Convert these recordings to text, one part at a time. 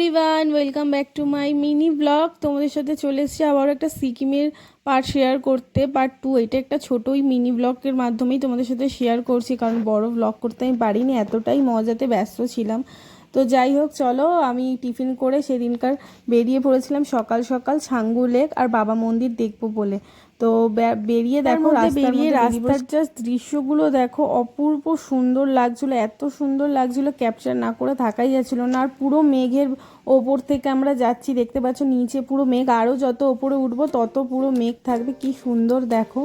Everyone welcome back to my mini blog তোমাদের সাথে চলে এসেছি আবারও একটা সিকিমের পার্ট শেয়ার করতে পার্ট টু এটা একটা ছোটোই মিনি ব্লগের মাধ্যমেই তোমাদের সাথে শেয়ার করছি, কারণ বড় ব্লগ করতে আমি পারিনি। এতটাই মজাতে ব্যস্ত ছিলাম। তো যাই হোক চলো আমি টিফিন করে সেদিনকার বেরিয়ে পড়েছিলাম সকাল সকাল ছাঙ্গু লেক আর বাবা মন্দির দেখব বলে। তো বেরিয়ে দেখো বেরিয়ে রাস্তার জাস্ট দৃশ্যগুলো দেখো অপূর্ব সুন্দর লাগছিল এত সুন্দর লাগছিল ক্যাপচার না করে থাকাই যাচ্ছিল না। আর পুরো মেঘের ওপর থেকে আমরা যাচ্ছি দেখতে পাচ্ছ নিচে পুরো মেঘ আরও যত ওপরে উঠবো তত পুরো মেঘ থাকবে কি সুন্দর দেখো।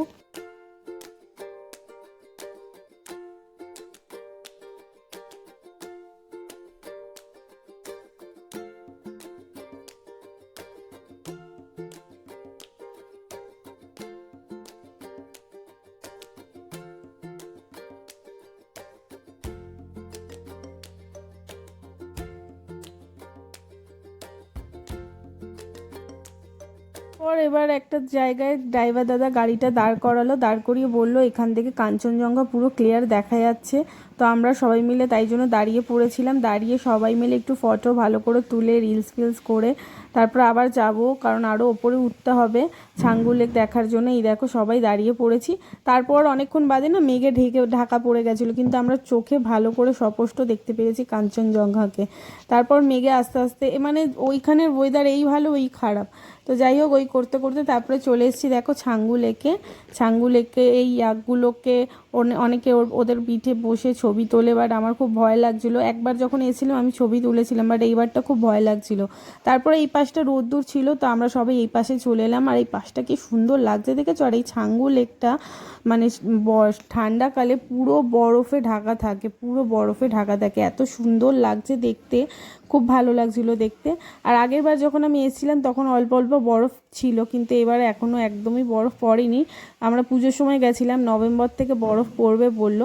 পর এবার একটা জায়গায় ড্রাইভার দাদা গাড়িটা দাঁড় করালো, দাঁড় করিয়ে বলল, এখান থেকে কাঞ্চনজঙ্ঘা পুরো ক্লিয়ার দেখা যাচ্ছে। তো আমরা সবাই মিলে তাই জন্য দাঁড়িয়ে পড়েছিলাম। দাঁড়িয়ে সবাই মিলে একটু ফটো ভালো করে তুলে রিলস ফিলস করে তারপর আবার যাব কারণ আরও ওপরে উঠতে হবে ছাঙ্গু লেক দেখার জন্য। এই দেখো সবাই দাঁড়িয়ে পড়েছি। তারপর অনেকক্ষণ বাদে না মেঘে ঢেকে, ঢাকা পড়ে গেছিল কিন্তু আমরা চোখে ভালো করে স্পষ্ট দেখতে পেরেছি কাঞ্চনজঙ্ঘাকে। তারপর মেঘে আস্তে আস্তে মানে ওইখানের ওয়েদার এই ভালো, ওই খারাপ। তো যাই হোক ওই করতে করতে তারপরে চলে এসেছি দেখো ছাঙ্গু লেকে ছাঙ্গু লেকে এই ইয়াকগুলোকে অনেকে ওদের পিঠে বসে ছবি তোলে বাট আমার খুব ভয় লাগছিল। একবার যখন এসেছিলাম, আমি ছবি তুলেছিলাম বাট এইবারটা খুব ভয় লাগছিল। তারপরে এই পাশটা রোদ্দুর ছিল, তো আমরা সবাই এই পাশে চলে এলাম, আর এই পাশটা কি সুন্দর লাগছে দেখেছ? আর এই ছাঙ্গু লেকটা মানে ঠান্ডাকালে পুরো বরফে ঢাকা থাকে, পুরো বরফে ঢাকা থাকে। এত সুন্দর লাগছে দেখতে, খুব ভালো লাগছিল দেখতে। আর আগের বার যখন আমি এসেছিলাম, তখন অল্প অল্প বরফ ছিল, কিন্তু এবার এখনও একদমই বরফ পড়েনি। আমরা পুজোর সময় গেছিলাম, নভেম্বর থেকে বরফ পড়বে বলল।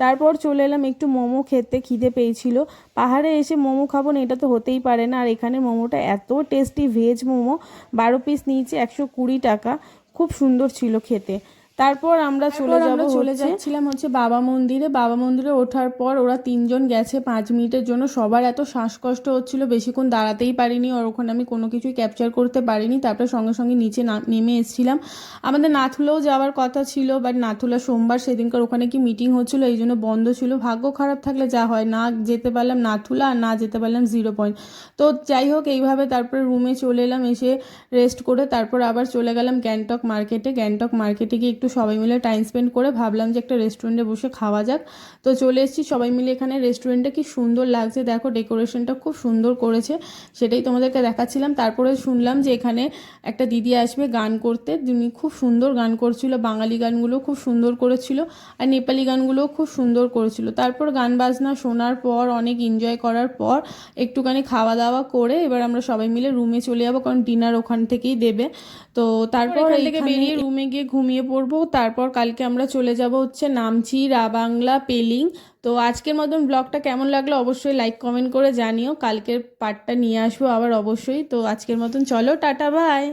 তারপর চলে এলাম, একটু মোমো খেতে খিদে পেয়েছিল। পাহাড়ে এসে মোমো খাব না, এটা তো হতেই পারে না। আর এখানে মোমোটা এত টেস্টি ভেজ মোমো, বারো পিস নিয়েছে একশো কুড়ি টাকা। খুব সুন্দর ছিল খেতে। তারপর আমরা চলে যাব চলে যাচ্ছিলাম হচ্ছে বাবা মন্দিরে। বাবা মন্দিরে ওঠার পর ওরা তিনজন গেছে পাঁচ মিনিটের জন্য। সবার এত শ্বাসকষ্ট হচ্ছিল বেশিক্ষণ দাঁড়াতেই পারিনি আর ওখানে আমি কোনো কিছুই ক্যাপচার করতে পারিনি। তারপরে সঙ্গে সঙ্গে নিচে না- নেমে এসেছিলাম। আমাদের নাথুলাও যাওয়ার কথা ছিল বাট নাথুলা সোমবার সেদিনকার ওখানে কি মিটিং হচ্ছিল এই জন্য বন্ধ ছিল। ভাগ্য খারাপ থাকলে যা হয় না যেতে পারলাম নাথুলা আর না যেতে পারলাম জিরো পয়েন্ট তো যাই হোক এইভাবে তারপরে রুমে চলে এলাম এসে রেস্ট করে তারপর আবার চলে গেলাম গ্যাংটক মার্কেটে গ্যাংটক মার্কেটে গিয়ে একটু সবাই মিলে টাইম স্পেন্ড করে ভাবলাম যে একটা রেস্টুরেন্টে বসে খাওয়া যাক। তো চলে এসেছি সবাই মিলে এখানে। রেস্টুরেন্টে কি সুন্দর লাগছে? দেখো ডেকোরেশনটা খুব সুন্দর করেছে। সেটাই তোমাদেরকে দেখাচ্ছিলাম। তারপরে শুনলাম যে এখানে একটা দিদি আসবে গান করতে। যিনি খুব সুন্দর গান করছিল। বাঙালি গানগুলো খুব সুন্দর করেছিল। আর নেপালি গানগুলোও খুব সুন্দর করেছিল। তারপর গান বাজনা শোনার পর অনেক এনজয় করার পর একটুখানি খাওয়া দাওয়া করে এবার আমরা সবাই মিলে রুমে চলে যাব। কারণ ডিনার ওখান থেকেই দেবে। তো তারপর এখান থেকে বেরিয়ে রুমে গিয়ে ঘুমিয়ে পড়ব। তারপর কালকে আমরা চলে যাব হচ্ছে নামচি রাবাংলা, পেলিং। তো আজকের মতন ব্লগটা কেমন লাগল অবশ্যই লাইক কমেন্ট করে জানিও। কালকের পার্টটা নিয়ে আসব আবার অবশ্যই। তো আজকের মতন চলো, টাটা বাই